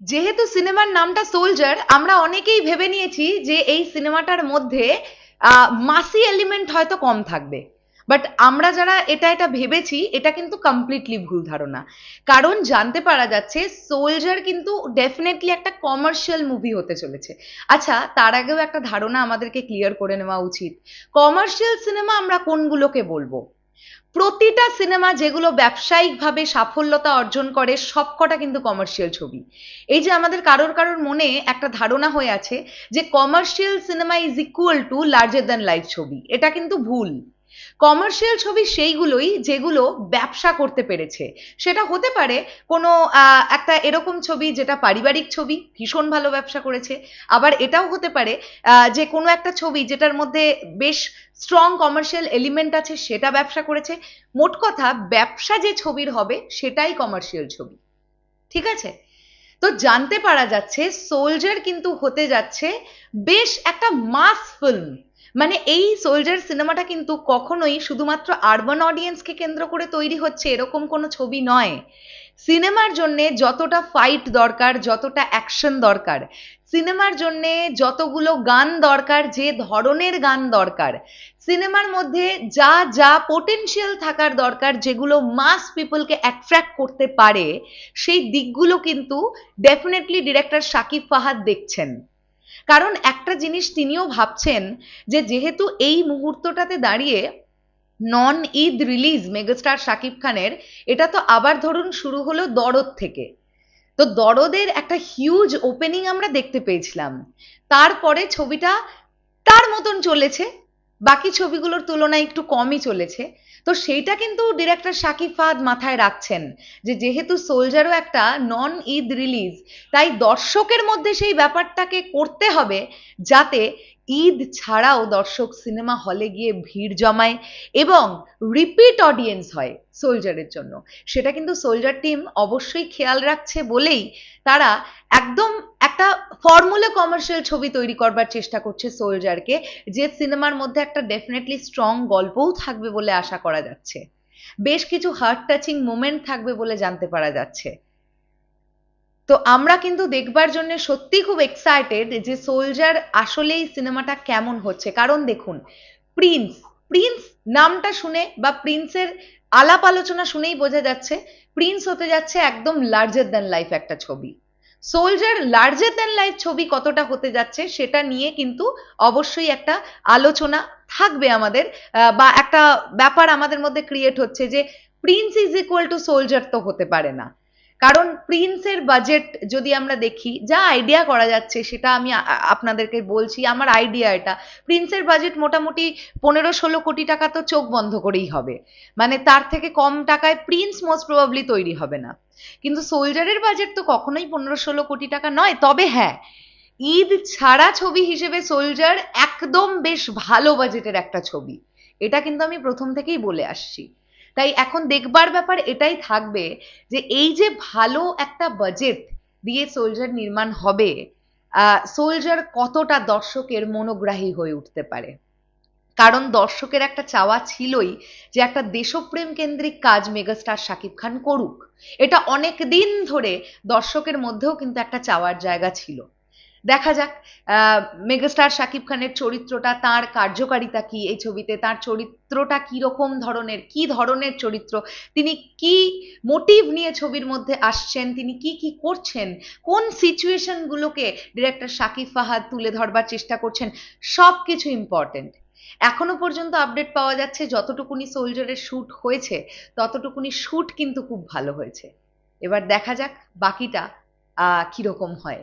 যেহেতু সিনেমার নামটা সোলজার, আমরা অনেকেই ভেবে নিয়েছি যে এই সিনেমাটার মধ্যে মাসি এলিমেন্ট হয়তো কম থাকবে। বাট আমরা যারা এটা এটা ভেবেছি, এটা কিন্তু কমপ্লিটলি ভুল ধারণা। কারণ জানতে পারা যাচ্ছে, সোলজার কিন্তু ডেফিনেটলি একটা কমার্শিয়াল মুভি হতে চলেছে। আচ্ছা তার আগেও একটা ধারণা আমাদেরকে ক্লিয়ার করে নেওয়া উচিত। কমার্শিয়াল সিনেমা আমরা কোনগুলোকে বলব? প্রতিটা সিনেমা যেগুলো ব্যবসায়িকভাবে সাফল্যতা অর্জন করে, সবকটা কিন্তু কমার্শিয়াল ছবি। এই যে আমাদের কারোর কারোর মনে একটা ধারণা হয়ে আছে যে commercial cinema is equal to larger than life ছবি। এটা কিন্তু ভুল। কমার্শিয়াল ছবি সেইগুলোই যেগুলো ব্যবসা করতে পেরেছে। সেটা হতে পারে কোনো একটা এরকম ছবি যেটা পারিবারিক ছবি, ভীষণ ভালো ব্যবসা করেছে। আবার এটাও হতে পারে যে কোনো একটা ছবি যেটার মধ্যে বেশ স্ট্রং কমার্শিয়াল এলিমেন্ট আছে, সেটা ব্যবসা করেছে। মোট কথা, ব্যবসা যে ছবির হবে, সেটাই কমার্শিয়াল ছবি। ঠিক আছে? তো জানতে পারা যাচ্ছে সোলজার কিন্তু হতে যাচ্ছে বেশ একটা মাস ফিল্ম মানে এই সোলজার সিনেমাটা কিন্তু কখনোই শুধুমাত্র আরবান অডিয়েন্সকে কেন্দ্র করে তৈরি হচ্ছে এরকম কোনো ছবি নয়। সিনেমার জন্য যতটা ফাইট দরকার, যতটা অ্যাকশন দরকার সিনেমার জন্য যতগুলো গান দরকার, যে ধরনের গান দরকার সিনেমার মধ্যে যা যা পোটেনশিয়াল থাকার দরকার, যেগুলো মাস পিপলকে অ্যাট্রাক্ট করতে পারে, সেই দিকগুলো কিন্তু ডেফিনেটলি ডিরেক্টর শাকিব ফাহাদ দেখছেন। কারণ একটা জিনিস তিনিও ভাবছেন যে যেহেতু এই মুহূর্তটাতে দাঁড়িয়ে non Eid release megastar Shakib খানের, এটা তো আবার ধরুন শুরু হলো দরদ থেকে। তো দরদের একটা হিউজ ওপেনিং আমরা দেখতে পেয়েছিলাম। তারপরে ছবিটা তার মতন চলেছে। বাকি ছবিগুলোর তুলনায় একটু কমই চলেছে। তো সেইটা কিন্তু ডিরেক্টর শাকিব ফাহাদ মাথায় রাখছেন যে যেহেতু সোলজারও একটা নন ঈদ রিলিজ তাই দর্শকের মধ্যে সেই ব্যাপারটাকে করতে হবে যাতে ঈদ ছাড়াও দর্শক সিনেমা হলে গিয়ে ভিড় জমায় এবং রিপিট অডিয়েন্স হয় সোলজারের জন্য। সেটা কিন্তু সোলজার টিম অবশ্যই খেয়াল রাখছে বলেই তারা একদম একটা ফর্মুলা কমার্শিয়াল ছবি তৈরি করবার চেষ্টা করছে সোলজারকে যে সিনেমার মধ্যে একটা ডেফিনেটলি স্ট্রং গল্পও থাকবে বলে আশা করা যাচ্ছে। বেশ কিছু হার্ট টাচিং মোমেন্ট থাকবে বলে জানতে পারা যাচ্ছে। তো আমরা কিন্তু দেখবার জন্য সত্যি খুব এক্সাইটেড যে সোলজার আসলেই সিনেমাটা কেমন হচ্ছে। কারণ দেখুন প্রিন্স প্রিন্স নামটা শুনে বা প্রিন্সের আলাপ আলোচনা শুনেই বোঝা যাচ্ছে প্রিন্স হতে যাচ্ছে একদম লার্জার দ্যান লাইফ একটা ছবি। সোলজার লার্জার দ্যান লাইফ ছবি কতটা হতে যাচ্ছে সেটা নিয়ে কিন্তু অবশ্যই একটা আলোচনা থাকবে আমাদের বা একটা ব্যাপার আমাদের মধ্যে ক্রিয়েট হচ্ছে যে Prince is equal to Soldier তো হতে পারে না। কারণ প্রিন্সের বাজেট যদি আমরা দেখি, যা আইডিয়া করা যাচ্ছে সেটা আমি আপনাদেরকে বলছি, আমার আইডিয়া এটা। প্রিন্সের বাজেট মোটামুটি পনেরো ষোলো কোটি টাকা তো চোখ বন্ধ করেই হবে। মানে তার থেকে কম টাকায় প্রিন্স মোস্ট প্রবাবলি তৈরি হবে না। কিন্তু সোলজারের বাজেট তো কখনোই পনেরো ষোলো কোটি টাকা নয়, তবে হ্যাঁ ঈদ ছাড়া ছবি হিসেবে সোলজার একদম বেশ ভালো বাজেটের একটা ছবি। এটা কিন্তু আমি প্রথম থেকেই বলে আসছি। তাই এখন দেখবার ব্যাপার এটাই থাকবে যে এই যে ভালো একটা বাজেট দিয়ে সোলজার নির্মাণ হবে সোলজার কতটা দর্শকের মনোগ্রাহী হয়ে উঠতে পারে? কারণ দর্শকের একটা চাওয়া ছিলই যে একটা দেশপ্রেম কেন্দ্রিক কাজ মেগাস্টার শাকিব খান করুক। এটা অনেক দিন ধরে দর্শকের মধ্যেও কিন্তু একটা চাওয়ার জায়গা ছিল। দেখা যাক মেগাস্টার শাকিব খানের চরিত্রটা, তার কার্যকারিতা কি এই ছবিতে? তার চরিত্রটা রকম ধরনের, কি ধরনের চরিত্র? তিনি কি মোটিভ নিয়ে ছবির মধ্যে আসছেন? তিনি কি কি করছেন? কোন সিচুয়েশন গুলোকে ডিরেক্টর শাকিব ফাহাদ তুলে ধরবার চেষ্টা করছেন? সব কিছু ইম্পর্টেন্ট এখনও পর্যন্ত আপডেট পাওয়া যাচ্ছে, যতটুকুনি সোলজারের শ্যুট হয়েছে, ততটুকুনি শ্যুট কিন্তু খুব ভালো হয়েছে। এবার দেখা যাক বাকিটা কীরকম হয়।